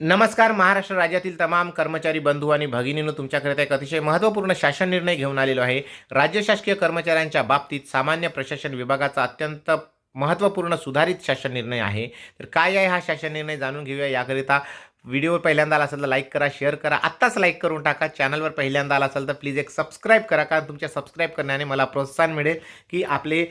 नमस्कार महाराष्ट्र राज्यातील तमाम कर्मचारी बंधू आणि भगिनीनं तुमच्याकरिता एक अतिशय महत्त्वपूर्ण शासन निर्णय घेऊन आलेलो आहे. राज्य शासकीय कर्मचाऱ्यांच्या बाबतीत सामान्य प्रशासन विभागाचा अत्यंत महत्त्वपूर्ण सुधारित शासन निर्णय आहे. तर काय आहे हा शासन निर्णय जाणून घेऊया. याकरिता व्हिडिओ पहिल्यांदा आला असेल तर लाईक करा शेअर करा. आत्ताच लाईक करून टाका. चॅनलवर पहिल्यांदा आला असेल तर प्लीज एक सबस्क्राईब करा कारण तुमच्या सबस्क्राईब करण्याने मला प्रोत्साहन मिळेल की आपले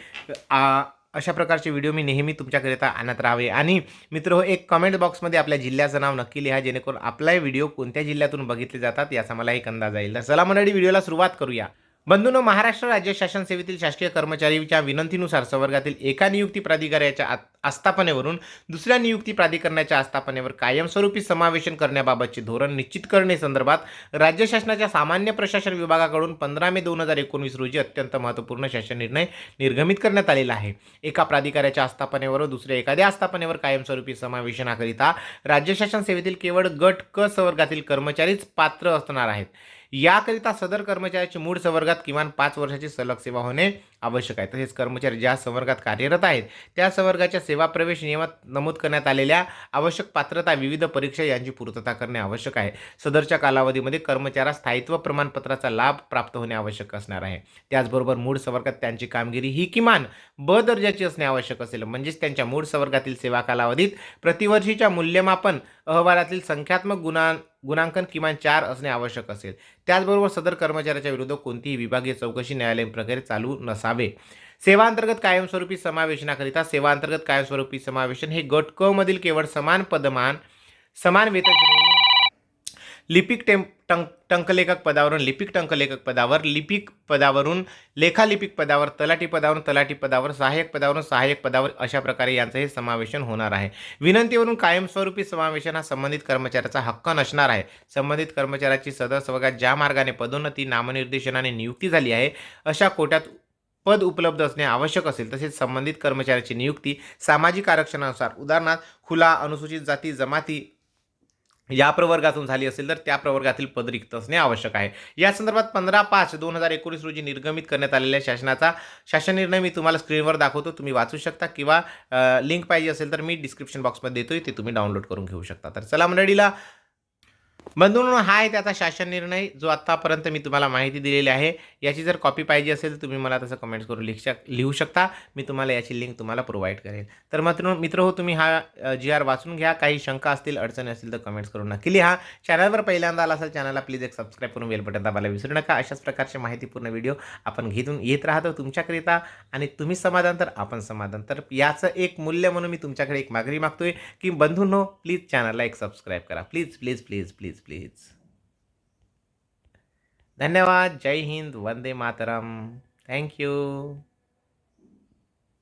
आ, अशा प्रकारचे व्हिडिओ मी नेहमी तुमच्याकरिता आणत राहावे. आणि मित्र हो एक कमेंट बॉक्समध्ये आपल्या जिल्ह्याचं नाव नक्की लिहा जेणेकरून आपला व्हिडिओ कोणत्या जिल्ह्यातून बघितले जातात याचा मला एक अंदाज येईल तर चला मंडळी व्हिडिओला सुरुवात करूया. बंधूंनो महाराष्ट्र राज्य शासन सेवेतील शासकीय कर्मचारीच्या विनंतीनुसार संवर्गातील एका नियुक्ती प्राधिकाऱ्याच्या आस्थापनेवरून दुसऱ्या नियुक्ती प्राधिकरणाच्या आस्थापनेवर कायमस्वरूपी समावेशन करण्याबाबतचे धोरण निश्चित करणे संदर्भात राज्य शासनाच्या सामान्य प्रशासन विभागाकडून पंधरा मे दोन हजार एकोणवीस रोजी अत्यंत महत्त्वपूर्ण शासन निर्णय निर्गमित करण्यात आलेला आहे. एका प्राधिकाऱ्याच्या आस्थापनेवर व दुसऱ्या एखाद्या आस्थापनेवर कायमस्वरूपी समावेशनाकरिता राज्य शासन सेवेतील केवळ गट क संवर्गातील कर्मचारीच पात्र असणार आहेत. याकरिता सदर कर्मचाऱ्याची मूळ संवर्गात किमान पाच वर्षाची सलग सेवा होणे आवश्यक आहे. तसेच कर्मचारी ज्या संवर्गात कार्यरत आहेत त्या संवर्गाच्या सेवा प्रवेश नियमात नमूद करण्यात आलेल्या आवश्यक पात्रता विविध परीक्षा यांची पूर्तता करणे आवश्यक आहे. सदरच्या कालावधीमध्ये कर्मचाऱ्यास स्थायित्व प्रमाणपत्राचा लाभ प्राप्त होणे आवश्यक असणार आहे. त्याचबरोबर मूळ संवर्गात त्यांची कामगिरी ही किमान ब दर्जाची असणे आवश्यक असेल. म्हणजेच त्यांच्या मूळ संवर्गातील सेवा कालावधीत प्रतिवर्षीच्या मूल्यमापन अहवालातील संख्यात्मक गुणा गुणांकन किमान चार असणे आवश्यक असेल. त्याचबरोबर सदर कर्मचाऱ्याच्या विरुद्ध कोणतीही विभागीय चौकशी न्यायालयीन प्रकारे चालू नसावे. सेवांतर्गत कायमस्वरूपी समावेशनाकरिता सेवांतर्गत कायमस्वरूपी समावेशन हे गट क मधील केवळ समान पदमान समान वेतन लिपिक टेम टंक टंकलेखक पदावरून लिपिक टंकलेखक पदावर लिपिक पदावरून लेखालिपिक पदावर तलाठी पदावरून तलाठी पदावर सहाय्यक पदावरून सहाय्यक पदावर अशा प्रकारे यांचं हे समावेशन होणार आहे. विनंतीवरून कायमस्वरूपी समावेशन हा संबंधित कर्मचाऱ्याचा हक्क नसणार आहे. संबंधित कर्मचाऱ्याची सदस्य वर्गात ज्या मार्गाने पदोन्नती नामनिर्देशनाने नियुक्ती झाली आहे अशा कोट्यात पद उपलब्ध असणे आवश्यक असेल. तसेच संबंधित कर्मचाऱ्याची नियुक्ती सामाजिक आरक्षणानुसार उदाहरणार्थ खुला अनुसूचित जाती जमाती या प्रवर्गातून झाली असेल तर त्या प्रवर्गातील पद रिक्त असणे आवश्यक आहे. या संदर्भात पंधरा पाच दोन हजार एकोणीस रोजी निर्गमित करण्यात आलेल्या शासनाचा शासन निर्णय मी तुम्हाला स्क्रीनवर दाखवतो. तुम्ही वाचू शकता किंवा लिंक पाहिजे असेल तर मी डिस्क्रिप्शन बॉक्समध्ये देतोय ते तुम्ही डाउनलोड करून घेऊ शकता. तर चला मंडळीला बंधूंनो हा आहे त्याचा शासन निर्णय जो आत्तापर्यंत मी तुम्हाला माहिती दिलेली आहे. याची जर कॉपी पाहिजे असेल तर तुम्ही मला तसं कमेंट्स करून लिख शक लिहू शकता. मी तुम्हाला याची लिंक तुम्हाला प्रोव्हाइड करेन. तर मात्र मित्र हो तुम्ही हा जी आर वाचून घ्या. काही शंका असतील अडचणी असतील तर कमेंट्स करून नक्की लिहा. चॅनलवर पहिल्यांदा आला असेल चॅनलला प्लीज एक सबस्क्राईब करून बेल बटन दाबायला विसरू नका. अशाच प्रकारचे माहितीपूर्ण व्हिडिओ आपण घेऊन येत राहतो तुमच्याकरिता. आणि तुम्ही समाधान तर आपण समाधान. तर याचं एक मूल्य म्हणून मी तुमच्याकडे एक मागणी मागतोय की बंधूंनो प्लीज चॅनलला एक सबस्क्राईब करा. Please please please please please धन्यवाद. जय हिंद. वंदे मातरम. Thank you